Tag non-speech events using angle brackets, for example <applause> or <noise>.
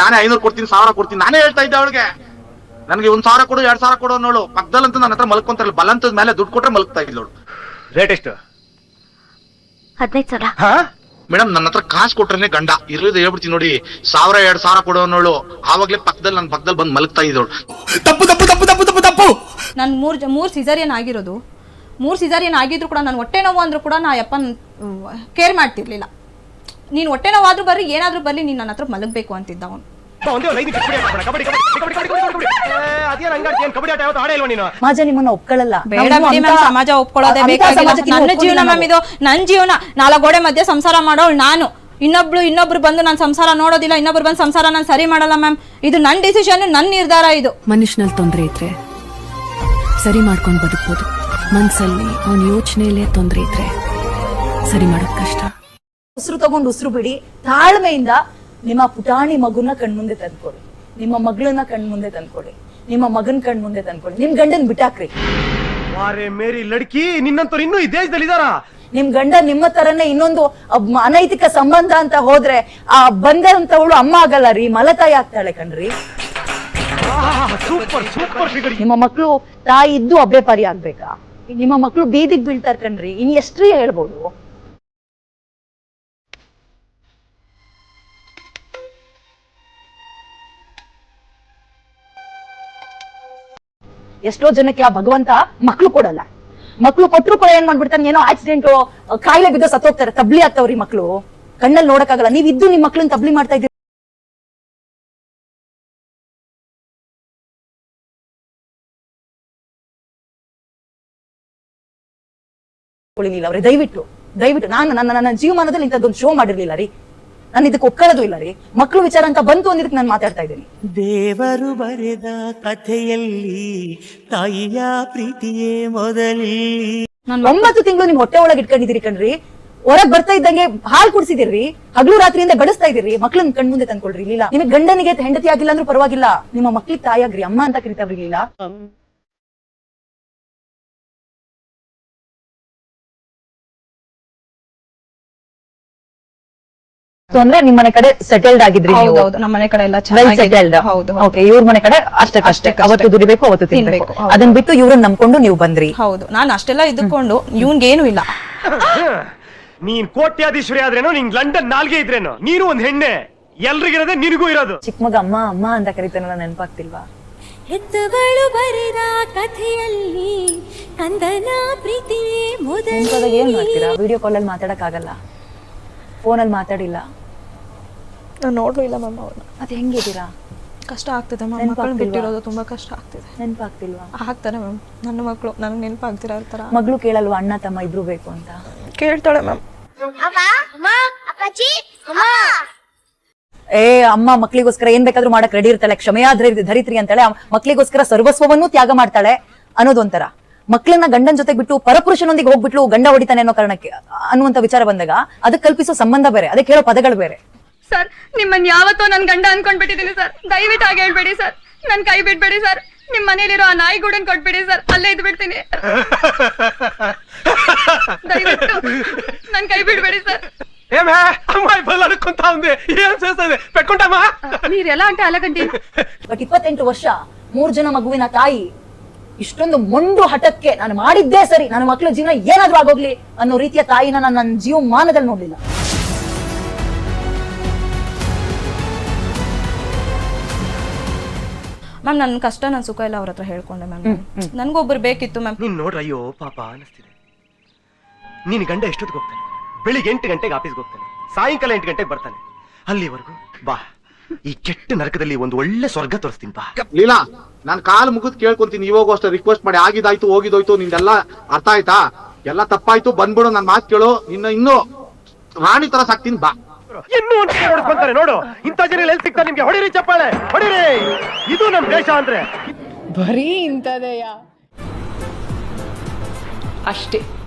ನಾನೇ ಐನೂರು ಕೊಡ್ತೀನಿ ಸಾವಿರ ಕೊಡ್ತೀನಿ. ನಾನೇ ಹೇಳ್ತಾ ಇದ್ದೆ ಅವಳಿಗೆ. ನನಗೆ ಒಂದ್ ಸಾವಿರ ಕೊಡು ಎರಡ್ ಸಾವಿರ ಕೊಡು ಅನ್ನೋಳು. ಪಕ್ಕದಲ್ಲಂತೂ ನನ್ನ ಹತ್ರ ಮಲ್ಕೊಂತಾರಲ್ಲ ಬಲಂತದ ಮೇಲೆ ದುಡ್ಡು ಕೊಟ್ರೆ ಮಲ್ಕ್ತಾ ಇದ್ಲೋಳು ರೇಟ್ ಎಷ್ಟು? ಹದಿನೈದು ಸಾವಿರ. ಹಾ? ಮೇಡಮ್ ನನ್ನ ಹತ್ರ ಕಾಸು ಕೊಟ್ರೇನೆ ಗಂಡ. ಇರೋದು ಹೇಳ್ಬಿಡ್ತೀನಿ ನೋಡಿ. ಸಾವಿರ ಎರಡ್ ಸಾವಿರ ಕೊಡು ಅನ್ನೋಳು. ಆವಾಗ್ಲೇ ಪಕ್ಕದಲ್ಲಿ ನನ್ನ ಪಕ್ಕದಲ್ಲಿ ಬಂದು ಮಲಗ್ತಾ ಇದ್ದೋಳು ತಪ್ಪು ತಪ್ಪು ತಪ್ಪು ತಪ್ಪು ತಪ್ಪು ತಪ್ಪು. ನಾನು ಮೂರು ಜ ಮೂರು ಸಿಸರಿಯನ್ ಆಗಿರೋದು. ಮೂರು ಸಿಸರಿಯನ್ ಆಗಿದ್ರು ಕೂಡ ನಾನು ಹೊಟ್ಟೆ ನೋವು ಅಂದ್ರೂ ಕೂಡ ನಾ ಯಪ್ಪ ಕೇರ್ ಮಾಡ್ತಿರ್ಲಿಲ್ಲ. ನೀನು ಹೊಟ್ಟೆ ನೋವಾದ್ರೂ ಬರ್ರಿ ಏನಾದ್ರೂ ಬರ್ಲಿ ನೀನ್ ನನ್ನ ಹತ್ರ ಮಲಗಬೇಕು ಅಂತಿದ್ದ ಅವನು. ಸಮಾಜ ನಿಮ್ಮನ್ನ ಒಪ್ಕೊಳ್ಳಲ್ಲ. ಬೇಡ ನಾವು ಬಿಡಿ ಅಂತ- ಸಮಾಜ ಒಪ್ಕೊಳ್ಳೋದೇ ಅಂತ ಬೇಕಾಗಿಲ್ಲ. ಸಮಾಜಕ್ಕೆ ನನ್ನ ನೀವು ಜೀವನ ಮ್ಯಾಮ್ ಇದು ನನ್ನ ಜೀವನ. ನಾಲ್ಕು ಗೋಡೆ ಮಧ್ಯೆ ಸಂಸಾರ ಮಾಡೋಳು ನಾನು. ಇನ್ನೊಬ್ಳು ಇನ್ನೊಬ್ರು ಬಂದು ನಾನು ಸಂಸಾರ ನೋಡೋದಿಲ್ಲ ಇನ್ನೊಬ್ರು ಬಂದು ಸಂಸಾರ ನಾನು ಸರಿ ಮಾಡಲ್ಲ ಮ್ಯಾಮ್. ಇದು ನನ್ನ ಡಿಸಿಷನ್ ನನ್ನ ನಿರ್ಧಾರ ಇದು. ಮನುಷ್ಯನಲ್ಲಿ ತೊಂದರೆ ಇದ್ರೆ ಸರಿ ಮಾಡ್ಕೊಂಡು ಬದುಕ್ಬೋದು. ಮನ್ಸಲ್ಲಿ ಅವನ ಯೋಚನೆಯಲ್ಲೇ ತೊಂದರೆ ಇದ್ರೆ ಸರಿ ಮಾಡೋದ್ ಕಷ್ಟ. ಉಸಿರು ತಗೊಂಡು ಉಸಿರು ಬಿಡಿ. ತಾಳ್ಮೆಯಿಂದ ನಿಮ್ಮ ಪುಟಾಣಿ ಮಗುನ ಕಣ್ಮುಂದೆ ತಂದ್ಕೊಡಿ. ನಿಮ್ಮ ಮಗಳನ್ನ ಕಣ್ಮುಂದೆ ತಂದ್ಕೊಡಿ. ನಿಮ್ಮ ಮಗನ್ ಕಣ್ಮುಂದೆ ತಂದ್ಕೊಡಿ. ನಿಮ್ ಗಂಡನ್ ಬಿಟ್ಟಾಕ್ರಿ. ವಾರೆ ಮೇರಿ ಲಡ್ಕಿ ನಿನ್ನಂತವ್ರು ಇನ್ನೂ ಈ ದೇಶದಲ್ಲಿ ಇದಾರಾ ನಿಮ್ ಗಂಡ ನಿಮ್ಮ ತರನೇ ಇನ್ನೊಂದು ಅಬ್- ಅನೈತಿಕ ಸಂಬಂಧ ಅಂತ ಹೋದ್ರೆ ಆ ಬಂದಂತವಳು ಅಮ್ಮ ಆಗಲ್ಲ ರೀ ಮಲತಾಯಿ ಆಗ್ತಾಳೆ ಕಣ್ರಿ. ಸೂಪರ್ ಸೂಪರ್ ಫಿಗರ್ ನಿಮ್ಮ ಮಕ್ಕಳು ತಾಯಿ ಇದ್ದು ಅಭ್ಯಪಾರಿ ಆಗ್ಬೇಕಾ? ನಿಮ್ಮ ಮಕ್ಕಳು ಬೀದಿಗ್ ಬೀಳ್ತಾರೆ ಕಣ್ರಿ. ಇನ್ ಎಷ್ಟ್ರಿ ಹೇಳ್ಬೋದು? ಎಷ್ಟೋ ಜನಕ್ಕೆ ಆ ಭಗವಂತ ಮಕ್ಳು ಕೊಡಲ್ಲ. ಮಕ್ಳು ಕೊಟ್ಟರು ಕೂಡ ಏನ್ ಮಾಡ್ಬಿಡ್ತಾನೆ, ಏನೋ ಆಕ್ಸಿಡೆಂಟ್ ಕಾಯಿಲೆ ಬಿದ್ದು ಸತ್ತೋಗ್ತಾರೆ, ತಬ್ಲಿ ಆಗ್ತಾವ್ರಿ ಮಕ್ಳು. ಕಣ್ಣಲ್ಲಿ ನೋಡಕ್ಕಾಗಲ್ಲ ನೀವ್ ಇದ್ದು ನಿಮ್ ಮಕ್ಳನ್ನ ತಬ್ಲಿ ಮಾಡ್ತಾ ಇದ್ದೀರಿ. ಅವ್ರೆ, ದಯವಿಟ್ಟು ದಯವಿಟ್ಟು, ನಾನು ನನ್ನ ನನ್ನ ಜೀವಮಾನದಲ್ಲಿ ಇಂಥದ್ದೊಂದು ಶೋ ಮಾಡಿರ್ಲಿಲ್ಲ ರೀ. ನಾನು ಇದಕ್ಕೆ ಒಕ್ಕಳದು ಇಲ್ಲ ರೀ. ಮಕ್ಕಳು ವಿಚಾರ ಅಂತ ಬಂತು ಅಂದಿದ್ದಕ್ಕೆ ನಾನು ಮಾತಾಡ್ತಾ ಇದ್ದೀನಿ. ದೇವರು ಬರೆದ ಕಥೆಯಲ್ಲಿ ತಾಯಿಯ ಪ್ರೀತಿಯೇ ಮೊದಲಿ. ಒಂಬತ್ತು ತಿಂಗಳು ನಿಮ್ ಹೊಟ್ಟೆ ಒಳಗೆ ಇಟ್ಕೊಂಡಿದ್ದೀರಿ ಕಣ್ರಿ. ಹೊರಗೆ ಬರ್ತಾ ಇದ್ದಂಗೆ ಹಾಲ್ ಕುಡಿಸಿದಿರ್ರಿ ಹಗಲು ರಾತ್ರಿಯಿಂದ ಬಡಿಸ್ತಾ ಇದೀರಿ ಮಕ್ಳನ್ನ ಕಣ್ ಮುಂದೆ ತಂದ್ಕೊಳ್ರಿ ಇಲ್ಲ ನಿಮಗೆ ಗಂಡನಿಗೆ ಹೆಂಡತಿ ಆಗಿಲ್ಲ ಅಂದ್ರೂ ಪರವಾಗಿಲ್ಲ. ನಿಮ್ಮ ಮಕ್ಳಿಗೆ ಆಗ್ರಿ ಅಮ್ಮ ಅಂತ ಕರಿತಾವ್ರಿ ಇಲ್ಲ So ಅಂದ್ರೆ ನಿಮ್ ಮನೆ ಕಡೆ ಸೆಟಲ್ಡ್ ಆಗಿದ್ರಿ ನೀವು? ಹೌದೌದು ನಮ್ಮ ಮನೆ ಕಡೆ ಎಲ್ಲ ವೆಲ್ ಚೆನ್ನಾಗಿದೆ. ಸೆಟಲ್ಡ್ ಹೌದು ಓಕೆ ಇವ್ರ ಮನೆ ಕಡೆ ಅಷ್ಟೇ ಕಷ್ಟ ಅಷ್ಟಕ್ಕಷ್ಟೇ. ಅವತ್ತು ದುಡಿಬೇಕು ಅವತ್ತು ತಿನ್ಬೇಕು. ತಿನ್ಬೇಕು, ಹೌದು. ಅದನ್ನ ಬಿಟ್ಟು ಇವ್ರನ್ನ ನಂಬ್ಕೊಂಡು ನೀವು ಬಂದ್ರಿ. ಹೌದು ನಾನು ಅಷ್ಟೆಲ್ಲ ಇದ್ದುಕೊಂಡು ಇವ್ನ್ಗೇನು ಇಲ್ಲ. <laughs> ನೀನ್ ಕೋಟ್ಯಾಧೀಶ್ವರಿ ಆದ್ರೇನು ನಿಂಗ್ ಲಂಡನ್ ನಾಲ್ಗೆ ಇದ್ರೇನು ನೀನು ಒಂದ್ ಹೆಣ್ಣೆ. ಎಲ್ರಿಗಿರೋದೇ ನಿನಗೂ ಇರೋದು. ಚಿಕ್ಕ ಮಗ ಅಮ್ಮ ಅಮ್ಮ ಅಂತ ಕರಿತಾನಲ್ಲ ನೆನಪಾಗ್ತಿಲ್ವಾ? ಹೆತ್ತುಗಳು ಬರೆದ ಕಥೆಯಲ್ಲಿ ಕಂದನ ಪ್ರೀತಿಯೇ ಮೊದಲ ಏನ್ ಮಾಡ್ತೀರಾ? ವಿಡಿಯೋ ಕಾಲ್ ಅಲ್ಲಿ ಮಾತಾಡಕ್ ಆಗಲ್ಲ ಫೋನ್ ಅಲ್ಲಿ ಮಾತಾಡಿಲ್ಲ. ನಾನು ನೋಡ್ಲೂ ಇಲ್ಲ ಮ್ಯಾಮ್ ಅವ್ರನ್ನ ಅದ್ ಹೆಂಗಿದ್ದೀರಾ? ಕಷ್ಟ ಆಗ್ತದೆ ಮ್ಯಾಮ್. ಮಕ್ಕಳು ಬಿಟ್ಟಿರೋದು ತುಂಬಾ ಕಷ್ಟ ಆಗ್ತಿದೆ. ನೆನ್ಪಾಗ್ತಿಲ್ವಾ ಆಗ್ತಾರೆ ಮ್ಯಾಮ್. ನನ್ನ ಮಕ್ಕಳು ನನಗೆ ನೆನಪಾಗ್ತಿರೋ ಥರ. ಮಗಳು ಕೇಳಲ್ವಾ ಅಣ್ಣ ತಮ್ಮ ಇಬ್ರು ಬೇಕು ಅಂತ? ಕೇಳ್ತಾಳೆ ಮ್ಯಾಮ್. ಏ ಅಮ್ಮ ಮಕ್ಳಿಗೋಸ್ಕರ ಏನ್ ಬೇಕಾದ್ರೂ ಮಾಡಕ್ ರೆಡಿ ಇರ್ತಾಳೆ. ಕ್ಷಮೆಯಾದ್ರೆ ಧರಿತ್ರಿ ಅಂತಾಳೆ ಮಕ್ಕಳಿಗೋಸ್ಕರ ಮಕ್ಳಿಗೋಸ್ಕರ ಸರ್ವಸ್ವವನ್ನು ತ್ಯಾಗ ಮಾಡ್ತಾಳೆ ಅನ್ನೋದೊಂಥರ. ಮಕ್ಕಳನ್ನ ಗಂಡನ ಜೊತೆ ಬಿಟ್ಟು ಪರಪುರುಷನೊಂದಿಗೆ ಹೋಗ್ಬಿಟ್ಲು ಗಂಡ ಹೊಡಿತಾನೆ ಅನ್ನೋ ಕಾರಣಕ್ಕೆ ಅನ್ನುವಂತ ವಿಚಾರ ಬಂದಾಗ ಅದಕ್ಕೆ ಕಲ್ಪಿಸೋ ಸಂಬಂಧ ಬೇರೆ ಅದಕ್ಕೆ ಹೇಳೋ ಪದಗಳು ಬೇರೆ. ಸರ್ ನಿಮ್ಮನ್ ಯಾವತ್ತೋ ನನ್ ಗಂಡ ಅನ್ಕೊಂಡ್ಬಿಟ್ಟಿದ್ದೀನಿ ಸರ್. ದಯವಿಟ್ಟು ಹಾಗೆ ಹೇಳ್ಬೇಡಿ ಸರ್. ನನ್ ಕೈ ಬಿಡ್ಬೇಡಿ ಸರ್. ನಿಮ್ ಮನೇಲಿರೋ ಆ ನಾಯಿ ಗೂಡನ್ ಕೊಟ್ಬಿಡಿ ಸರ್. ಅಲ್ಲೇ ಇದ್ ಬಿಡ್ತೀನಿ ದಯವಿಟ್ಟು ನನ್ ಕೈ ಬಿಡ್ಬೇಡಿ ಸರ್. ಏ ఉంది ಬಟ್ ಇಪ್ಪತ್ತೆಂಟು ವರ್ಷ ಮೂರ್ ಜನ ಮಗುವಿನ ತಾಯಿ. ಇಷ್ಟೊಂದು ಮೊಂಡು ಹಠಕ್ಕೆ ನಾನು ಮಾಡಿದ್ದೇ ಸರಿ. ನನ್ನ ಮಕ್ಳ ಜೀವನ ಏನಾದ್ರೂ ಆಗೋಗ್ಲಿ ಅನ್ನೋ ರೀತಿಯ ತಾಯಿನ ನಾನು ನನ್ನ ಜೀವಮಾನದಲ್ಲಿ ನೋಡ್ಲಿಲ್ಲ. ಮ್ಯಾಮ್ ನನ್ನ ಕಷ್ಟ ನನ್ನ ಸುಖ ಎಲ್ಲ ಅವ್ರ ಹತ್ರ ಹೇಳ್ಕೊಂಡೆ ಮ್ಯಾಮ್ ನನಗೊಬ್ರು ಬೇಕಿತ್ತು ಮ್ಯಾಮ್ ನೀನ್ ನೋಡ್ರಿ ಅಯ್ಯೋ ಪಾಪ ಅನಿಸ್ತಿದೆ. ನೀನ್ ಗಂಡ ಎಷ್ಟೊತ್ತಿಗೆ ಹೋಗ್ತಾನೆ? ಬೆಳಿಗ್ಗೆ ಎಂಟು ಗಂಟೆಗೆ ಆಫೀಸ್ಗೆ ಹೋಗ್ತಾನೆ. ಸಾಯಂಕಾಲ ಎಂಟು ಗಂಟೆಗೆ ಬರ್ತಾನೆ. ಅಲ್ಲಿವರೆಗೂ ಬಾ. ಈ ಕೆಟ್ಟ ನರಕದಲ್ಲಿ ಒಂದು ಒಳ್ಳೆ ಸ್ವರ್ಗ ತೋರಿಸ್ತೀನಿ ಬಾ. ಲೀಲಾ ನಾನು ಕಾಲು ಮುಗಿದ್ ಕೇಳ್ಕೊಂತೀನಿ. ಇವಾಗ ಅಷ್ಟೇ ರಿಕ್ವೆಸ್ಟ್ ಮಾಡಿ. ಆಗಿದಾಯ್ತು ಹೋಗಿದೋಯ್ತು ನಿಂದೆಲ್ಲ ಅರ್ಥ ಆಯ್ತಾ? ಎಲ್ಲ ತಪ್ಪಾಯ್ತು ಬಂದ್ಬಿಡು ನನ್ನ ಮಾತು ಕೇಳು. ನಿನ್ನ ಇನ್ನು ರಾಣಿ ತರ ಸಾಕ್ತೀನಿ ಬಾ. ಇನ್ನೂ ಒಂದು ನೋಡ್ಕೊಂತಾರೆ, ನೋಡು. ಇಂಥ ಜನ ಎಲ್ಲಿ ಸಿಗ್ತಾರೆ ನಿಮ್ಗೆ? ಹೊಡಿರಿ ಚಪ್ಪಾಳೆ, ಹೊಡಿರಿ. ಇದು ನಮ್ ದೇಶ ಅಂದ್ರೆ. ಬರೀ ಇಂಥದೇಯ? ಅಷ್ಟೇ.